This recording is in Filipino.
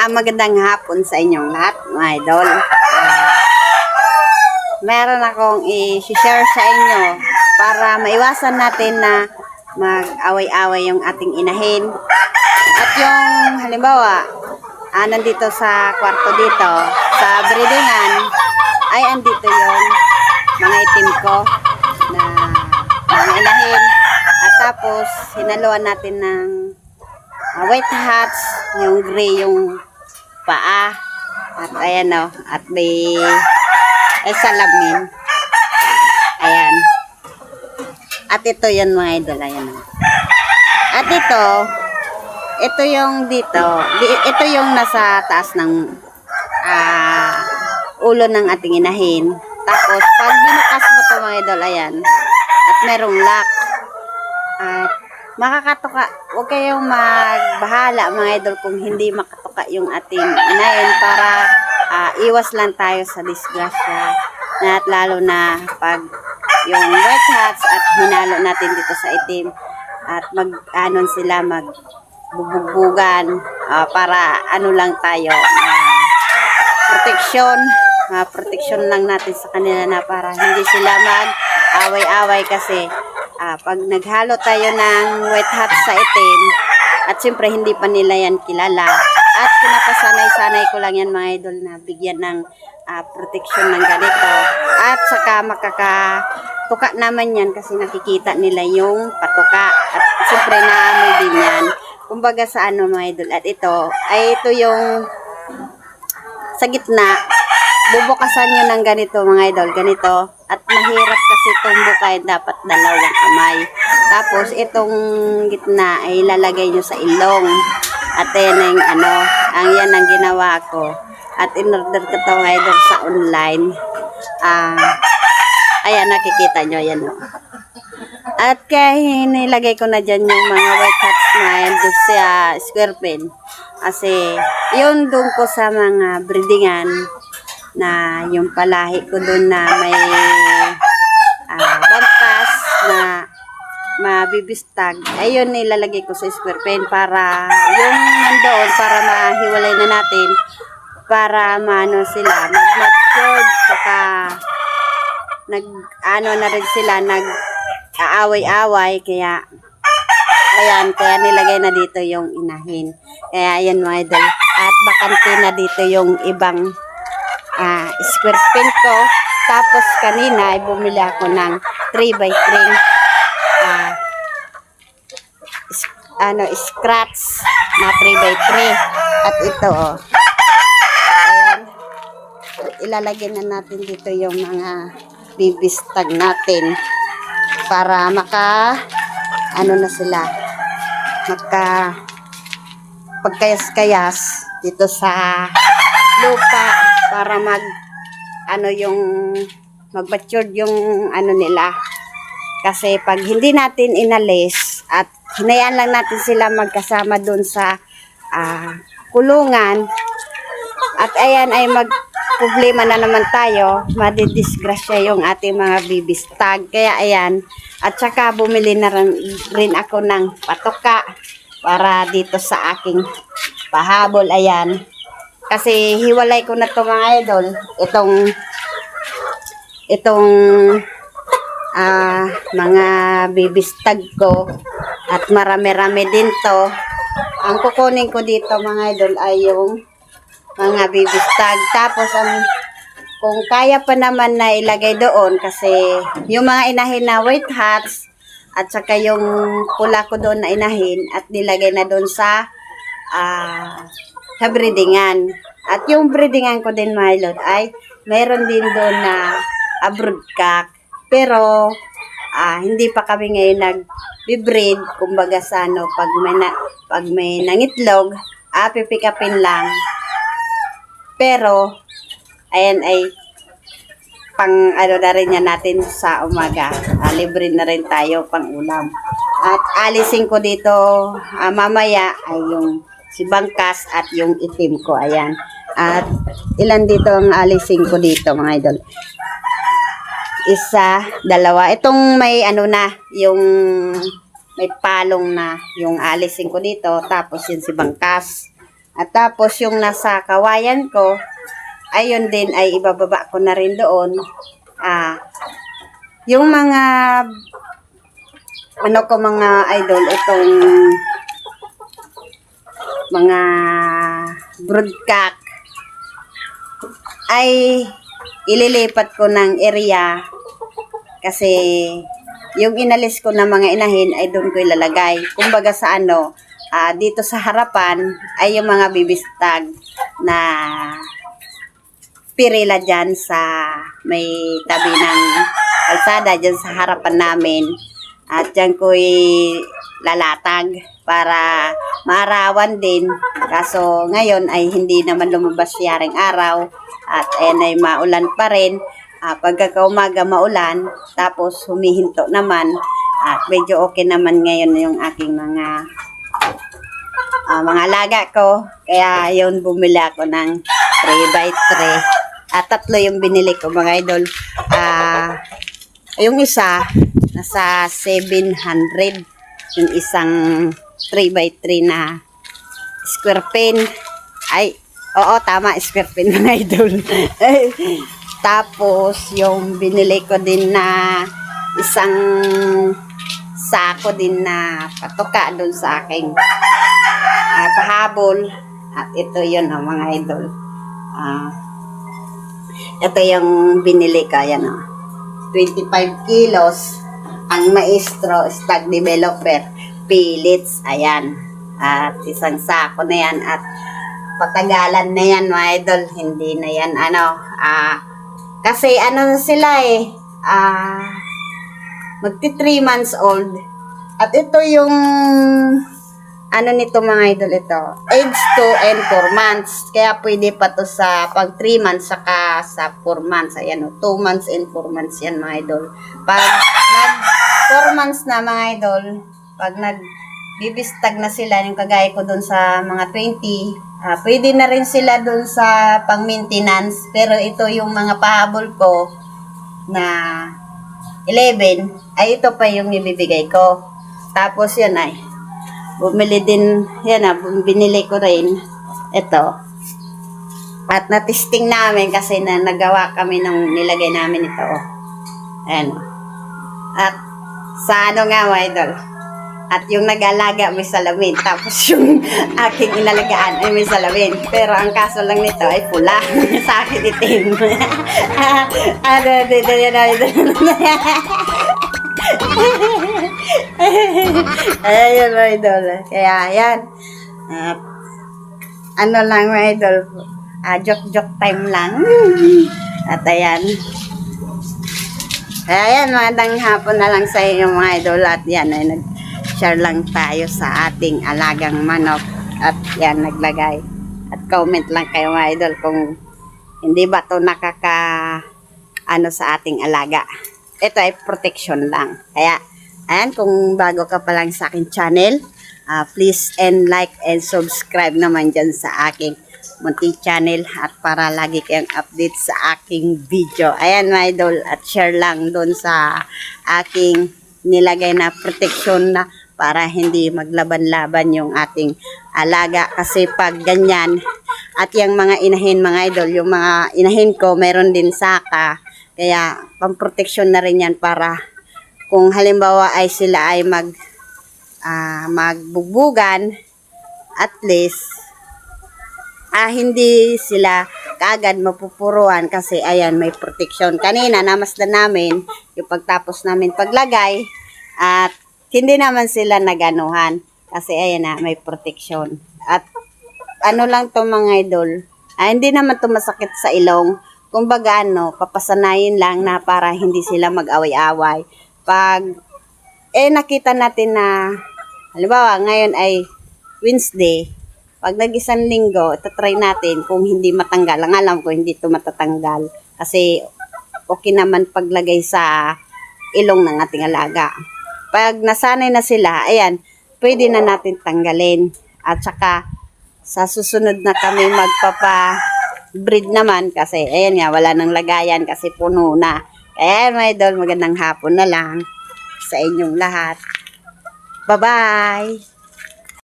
Ah, magandang hapon sa inyong lahat, mga idol. Ah, meron akong i-share sa inyo para maiwasan natin na mag-away-away yung ating inahin. At yung halimbawa, ah, nandito sa kwarto dito, sa breedingan, ay andito yung mga itim ko na mga inahin. At tapos, hinaluan natin ng ah, white hats, yung gray yung paa. At ayan o, at may ay salamin. Ayan. At ito yan mga idol, ayan o. At ito, ito yung dito, di- ito yung nasa taas ng ah, ulo ng ating inahin. Tapos, pag binukas mo to mga idol, ayan, at merong lock. At makakatuka, huwag kayong magbahala mga idol kung hindi makatuka yung ating inahin para ah, iwas lang tayo sa disgrasya. Na at lalo na pag yung white hats at hinalo natin dito sa itim at mag anon sila mag bubugbugan ah, para ano lang tayo ah, proteksyon ah, proteksyon lang natin sa kanila na para hindi sila mag away-away kasi ah, pag naghalo tayo ng white hat sa itim at siyempre hindi pa nila yan kilala. At pinapasanay-sanay ko lang yan mga idol na bigyan ng ah, proteksyon ng ganito. At saka makakatuka naman yan kasi nakikita nila yung patuka. At siyempre naamoy din yan. Kumbaga sa ano mga idol at ito ay ito yung sa gitna, bubukasan nyo ng ganito mga idol, ganito. At mahirap kasi itong bukay, dapat dalawang kamay. Tapos itong gitna ay lalagay nyo sa ilong. At yan ang ano, ang yan ang ginawa ko. At in-order ko ito mga idol sa online. Ah, ayan, nakikita nyo, yan o. At kaya nilagay ko na dyan yung mga white hats na doon sa square pen. Kasi yun doon ko sa mga breedingan na yung palahi ko doon na may ah, bangkas na mabibistag. Ayun nilalagay ko sa square pen para yung nandoon para mahiwalay na natin para maano sila mag-mature saka nag ano na rin sila nag aaway-away kaya ayan kaya nilagay na dito yung inahin kaya ayan mga idol at bakante na dito yung ibang ah, square pin ko. Tapos kanina ay bumili ako ng 3x3 ah, is- ano scratch na 3x3 at ito oh. Ayan. Ilalagay na natin dito yung mga bibistag natin para maka ano na sila maka pagkayas-kayas dito sa lupa para mag ano yung mag yung ano nila kasi pag hindi natin inalis at hinayaan lang natin sila magkasama doon sa ah, kulungan at ayan ay mag problema na naman tayo, madidisgrasya yung ating mga bibistag. Kaya ayan, at saka bumili na rin, rin ako ng patoka para dito sa aking pahabol. Ayan. Kasi hiwalay ko na to mga idol. Itong itong ah mga bibistag ko at marami-rami din to. Ang kukunin ko dito mga idol ay yung mga bibistag. Tapos ang kung kaya pa naman na ilagay doon kasi yung mga inahin na white hats at saka yung pula ko doon na inahin at nilagay na doon sa ah sa breedingan. At yung breedingan ko din Milo ay mayroon din doon na abroad cock. Pero ah, hindi pa kami ngayon nag-breed kumbaga sa ano pag may na, pag may nangitlog ah, pipikapin lang pero, ayan ay pang ano na rin yan natin sa umaga. Ah, libre na rin tayo pang ulam. At alisin ko dito ah, mamaya ay yung si Bangkas at yung itim ko. Ayan. At ilan dito ang alisin ko dito mga idol. Isa, dalawa. Itong may ano na, yung may palong na yung alisin ko dito. Tapos yun si Bangkas. At tapos yung nasa kawayan ko, ayun din ay ibababa ko na rin doon. Ah, yung mga ano ko mga idol, itong mga broodcock ay ililipat ko ng area kasi yung inalis ko na mga inahin ay doon ko ilalagay. Kumbaga sa ano, ah, dito sa harapan ay yung mga bibistag na pirila dyan sa may tabi ng kalsada dyan sa harapan namin. At dyan ko'y lalatag para maarawan din. Kaso ngayon ay hindi naman lumabas yaring araw at ayan ay maulan pa rin. Ah, pagka umaga maulan, tapos humihinto naman. At medyo okay naman ngayon yung aking mga ah, mga alaga ko. Kaya yun bumili ako ng 3x3. At tatlo yung binili ko mga idol. Ah, yung isa, nasa 700. Yung isang 3x3 na square pin. Ay, oo, tama, square pin mga idol. Tapos, yung binili ko din na isang sako din na patuka doon sa aking uh, pahabol. At ito yun, oh, mga idol. Ah, ito yung binili ko, yan oh. 25 kilos ang maestro stag developer pellets ayan. At isang sako na yan at patagalan na yan mga idol. Hindi na yan ano ah kasi ano sila eh ah magti 3 months old. At ito yung ano nito mga idol ito? Age 2 and 4 months. Kaya pwede pa to sa pag 3 months saka sa 4 months. Ayan o 2 months and 4 months yan mga idol. Pag nag 4 months na mga idol pag nag bibistag na sila yung kagaya ko dun sa mga 20 ah, pwede na rin sila dun sa pang maintenance. Pero ito yung mga pahabol ko na 11 ay ito pa yung ibibigay ko. Tapos yan ay bumili din, yan na, binili ko rin ito. At natisting namin kasi na nagawa kami nung nilagay namin ito. Oh. Ayan. At sa ano nga, mga idol, at yung nag-alaga may salamin. Tapos yung aking inalagaan ay may salamin. Pero ang kaso lang nito ay pula. sa akin itim. ano, dito, dito, Ayan mga idol. Kaya ayan. At ano lang mga idol. Ah, joke-joke time lang. At ayan. Kaya ayan, magandang hapon na lang sa inyo mga idol. At yan ay nag-share lang tayo sa ating alagang manok. At yan, naglagay. At comment lang kayo mga idol kung hindi ba to nakaka ano sa ating alaga. Ito ay protection lang. Kaya Ayan, kung bago ka pa lang sa aking channel, ah, please and like and subscribe naman dyan sa aking munting channel at para lagi kayong update sa aking video. Ayan, my idol, at share lang doon sa aking nilagay na protection na para hindi maglaban-laban yung ating alaga. Kasi pag ganyan, at yung mga inahin, mga idol, yung mga inahin ko, meron din saka. Kaya, pamproteksyon na rin yan para kung halimbawa ay sila ay mag ah, magbugbugan at least ah, hindi sila kaagad mapupuruan kasi ayan may protection kanina namasdan namin yung pagtapos namin paglagay at hindi naman sila naganuhan kasi ayan na may protection at ano lang to mga idol ah, hindi naman to masakit sa ilong. Kumbaga ano papasanayin lang na para hindi sila mag-away-away pag eh nakita natin na halimbawa ngayon ay Wednesday pag nag-isang linggo try natin kung hindi matanggal. Ang alam ko hindi to matatanggal. Kasi okay naman paglagay sa ilong ng ating alaga. Pag nasanay na sila ayan pwede na natin tanggalin. At saka sa susunod na kami magpapa breed naman kasi ayan nga wala nang lagayan kasi puno na kaya mga idol, magandang hapon na lang sa inyong lahat. Bye-bye!